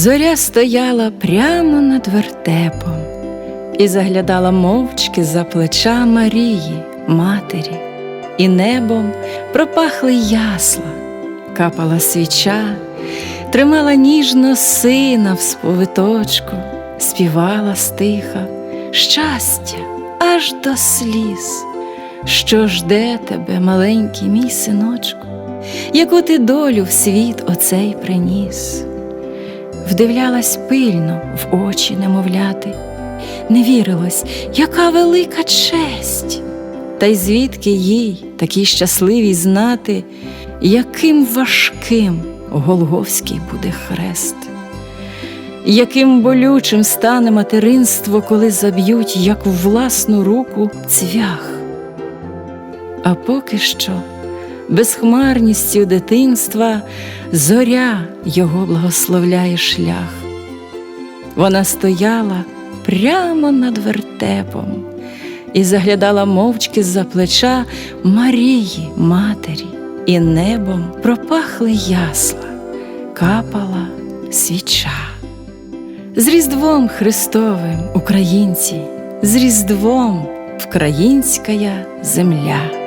Зоря стояла прямо над вертепом і заглядала мовчки за плеча Марії, матері, і небом пропахли ясла, капала свіча, тримала ніжно сина в сповиточку, співала стиха щастя аж до сліз. Що жде тебе, маленький мій синочку, яку ти долю в світ оцей приніс? Вдивлялась пильно в очі немовляти, не вірилось, яка велика честь, та й звідки їй, такій щасливій, знати, яким важким Голговський буде хрест, яким болючим стане материнство, коли заб'ють, як у власну руку, цвях. А поки що, безхмарністю дитинства, зоря його благословляє шлях. Вона стояла прямо над вертепом і заглядала мовчки з-за плеча Марії, матері, і небом пропахли ясла, капала свіча. З Різдвом Христовим, українці, з Різдвом, Вкраїнська земля.